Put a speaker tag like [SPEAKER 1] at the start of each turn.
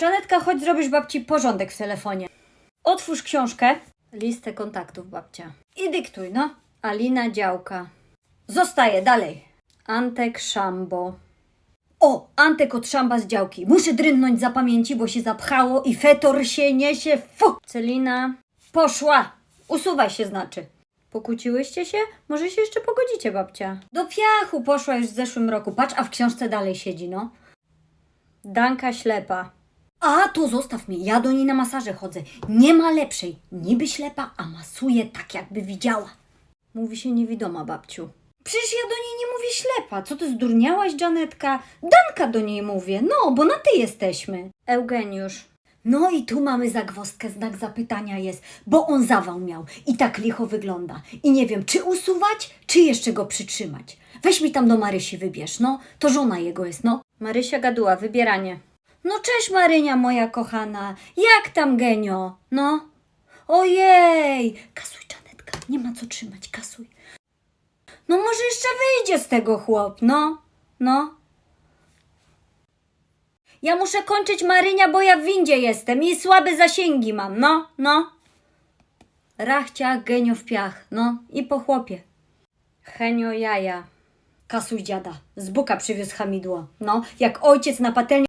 [SPEAKER 1] Janetka, chodź zrobisz babci porządek w telefonie. Otwórz książkę. Listę kontaktów babcia. I dyktuj, no. Alina Działka. Zostaje dalej. Antek Szambo. O, Antek od Szamba z działki. Muszę drynąć za pamięci, bo się zapchało i fetor się niesie. Fu! Celina poszła. Usuwaj się znaczy. Pokłóciłyście się? Może się jeszcze pogodzicie, babcia. Do piachu poszła już w zeszłym roku. Patrz, a w książce dalej siedzi, no. Danka ślepa. A, to zostaw mnie, ja do niej na masaże chodzę. Nie ma lepszej. Niby ślepa, a masuje tak, jakby widziała. Mówi się niewidoma, babciu. Przecież ja do niej nie mówię ślepa. Co ty zdurniałaś, Janetka? Danka do niej mówię. No, bo na ty jesteśmy. Eugeniusz. No i tu mamy zagwozdkę, znak zapytania jest, bo on zawał miał i tak licho wygląda. I nie wiem, czy usuwać, czy jeszcze go przytrzymać. Weź mi tam do Marysi wybierz, no. To żona jego jest, no. Marysia gaduła, wybieranie. No cześć Marynia moja kochana, jak tam genio? No. Ojej, kasuj Janetka, nie ma co trzymać, kasuj. No może jeszcze wyjdzie z tego chłop, no, no. Ja muszę kończyć Marynia, bo ja w windzie jestem i słabe zasięgi mam, no, no. Rachcia, genio w piach, no i po chłopie. Henio jaja. Kasuj dziada, z buka przywiózł hamidło. No, jak ojciec na patelnię